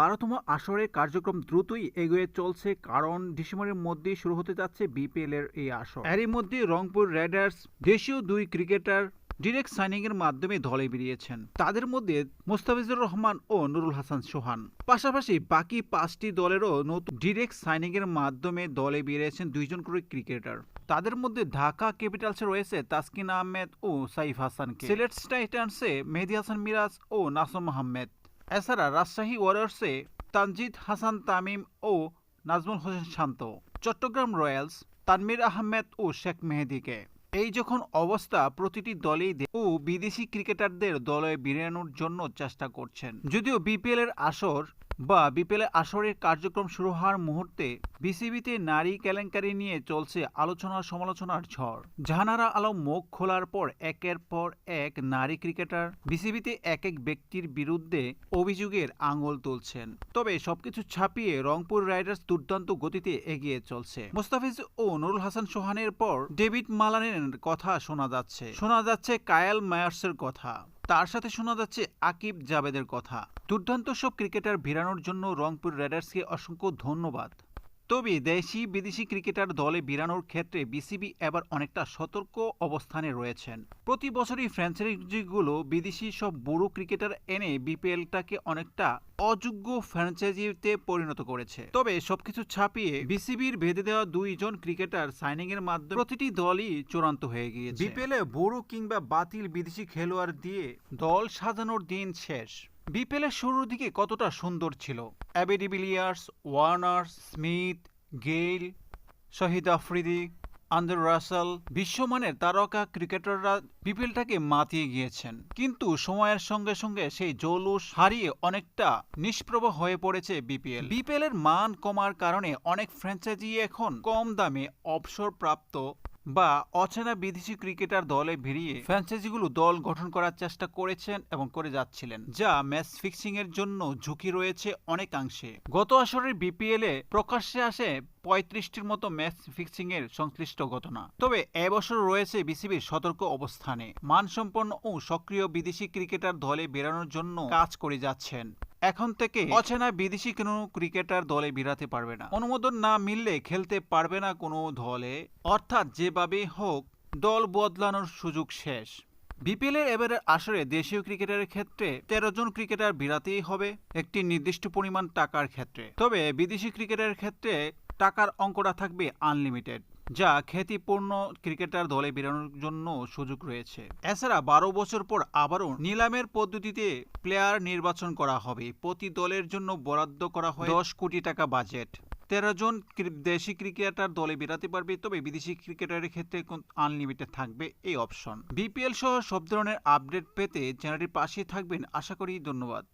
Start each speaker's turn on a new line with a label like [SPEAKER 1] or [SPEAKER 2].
[SPEAKER 1] বারোতম আসরের কার্যক্রম দ্রুতই এগিয়ে চলছে, কারণ ডিসেম্বরের মধ্যেই শুরু হতে যাচ্ছে বিপিএল এর এই আসর। এরই মধ্যে রংপুর রাইডার্স দেশীয় দুই ক্রিকেটার ডিরেক্ট সাইনিং এর মাধ্যমে দলে বেরিয়েছেন। তাদের মধ্যে মোস্তাফিজুর রহমান ও নুরুল হাসান সোহান। পাশাপাশি বাকি পাঁচটি দলেরও নতুন ডিরেক্ট সাইনিং এর মাধ্যমে দলে বেরিয়েছেন দুইজন করে ক্রিকেটার। তাদের মধ্যে ঢাকা ক্যাপিটালসে রয়েছে তাসকিন আহমেদ ও সাইফ হাসানকে। সিলেট টাইটান্সে মেহেদি হাসান মিরাজ ও নাসম আহমেদ। এছাড়া রাজশাহী ওয়ারিয়র্সে তানজিদ, হাসান তামিম ও নাজমুল হোসেন শান্ত। চট্টগ্রাম রয়্যালস তানমির আহমেদ ও শেখ মেহেদিকে। এই যখন অবস্থা, প্রতিটি দলেই ও বিদেশি ক্রিকেটারদের দলে বিরানোর জন্য চেষ্টা করছেন। যদিও বিপিএল এর আসর বা বিপিএল আসরের কার্যক্রম শুরু হওয়ার মুহূর্তে বিসিবিতে নারী কেলেঙ্কারি নিয়ে চলছে আলোচনা সমালোচনার ঝড়। জাহানারা আলম মুখ খোলার পর একের পর এক নারী ক্রিকেটার বিসিবিতে এক এক ব্যক্তির বিরুদ্ধে অভিযোগের আঙুল তুলছেন। তবে সবকিছু ছাপিয়ে রংপুর রাইডার্স দুর্দান্ত গতিতে এগিয়ে চলছে। মোস্তাফিজ ও নুরুল হাসান সোহানের পর ডেভিড মালানের কথা শোনা যাচ্ছে। শোনা যাচ্ছে কায়াল মায়ার্সের কথা। তার সাথে শোনা যাচ্ছে আকিব জাবেদের কথা। দুর্দান্ত সব ক্রিকেটার ভিড়ানোর জন্য রংপুর রাইডার্সকে অসংখ্য ধন্যবাদ। তবে দেশি, বিদেশি ক্রিকেটার দলে বিরানোর ক্ষেত্রে বিসিবি এবার অনেকটা সতর্ক অবস্থানে রয়েছেন। প্রতি বছরই ফ্র্যাঞ্চাইজিগুলো বিদেশি সব বুড়ো ক্রিকেটার এনে বিপিএলটাকে অনেকটা অযোগ্য ফ্র্যাঞ্চাইজিতে পরিণত করেছে। তবে সবকিছু ছাপিয়ে বিসিবির ভেদে দেওয়া দুইজন ক্রিকেটার সাইনিং এর মাধ্যমে প্রতিটি দলই চূড়ান্ত হয়ে গিয়েছে। বিপিএলে বুড়ো কিংবা বাতিল বিদেশি খেলোয়াড় দিয়ে দল সাজানোর দিন শেষ। বিপিএলের শুরুর দিকে কতটা সুন্দর ছিল? A B de Villiers Warner Smith Gayle Shahid Afridi Andre Russell বিশ্বমানের তারকা ক্রিকেটাররা বিপিএলটাকে মাতিয়ে গিয়েছেন। কিন্তু সময়ের সঙ্গে সঙ্গে সেই জৌলুস হারিয়ে অনেকটা নিষ্প্রভ হয়ে পড়েছে বিপিএল। বিপিএল এর মান কমার কারণে অনেক ফ্র্যাঞ্চাইজি এখন কম দামে অবসরপ্রাপ্ত বা অচেনা বিদেশি ক্রিকেটার দলে ভিড়িয়ে ফ্র্যাঞ্চাইজিগুলো দল গঠন করার চেষ্টা করেছেন এবং করে যাচ্ছিলেন, যা ম্যাচ ফিক্সিং এর জন্য ঝুঁকি রয়েছে অনেকাংশে। গত আসরের বিপিএল এ প্রকাশ্যে আসে পঁয়ত্রিশটির মতো ম্যাচ ফিক্সিং এর সংশ্লিষ্ট ঘটনা। তবে এবছর রয়েছে বিসিবির সতর্ক অবস্থানে। মানসম্পন্ন ও সক্রিয় বিদেশি ক্রিকেটার দলে বেরানোর জন্য কাজ করে যাচ্ছেন। এখন থেকে অচেনা বিদেশি কোনো ক্রিকেটার দলে বিরাতে পারবে না। অনুমোদন না মিললে খেলতে পারবে না কোনো দলে। অর্থাৎ যেভাবে হোক, দল বদলানোর সুযোগ শেষ। বিপিএল এর এবারের আসরে দেশীয় ক্রিকেটারের ক্ষেত্রে তেরো জন ক্রিকেটার বিরাতেই হবে, একটি নির্দিষ্ট পরিমাণ টাকার ক্ষেত্রে। তবে বিদেশি ক্রিকেটারের ক্ষেত্রে টাকার অঙ্কটা থাকবে আনলিমিটেড। যা খ্যাতিপূর্ণ ক্রিকেটার দলে বেরোনোর জন্য সুযোগ রয়েছে। এছাড়া বারো বছর পর আবারও নিলামের পদ্ধতিতে প্লেয়ার নির্বাচন করা হবে। প্রতি দলের জন্য বরাদ্দ করা হয় দশ কোটি টাকা বাজেট। তেরো জন দেশি ক্রিকেটার দলে বেরাতে পারবে, তবে বিদেশি ক্রিকেটারের ক্ষেত্রে আনলিমিটেড থাকবে এই অপশন বিপিএল সহ সব ধরনের আপডেট পেতে চ্যানেলটির পাশে থাকবেন। আশা করি ধন্যবাদ।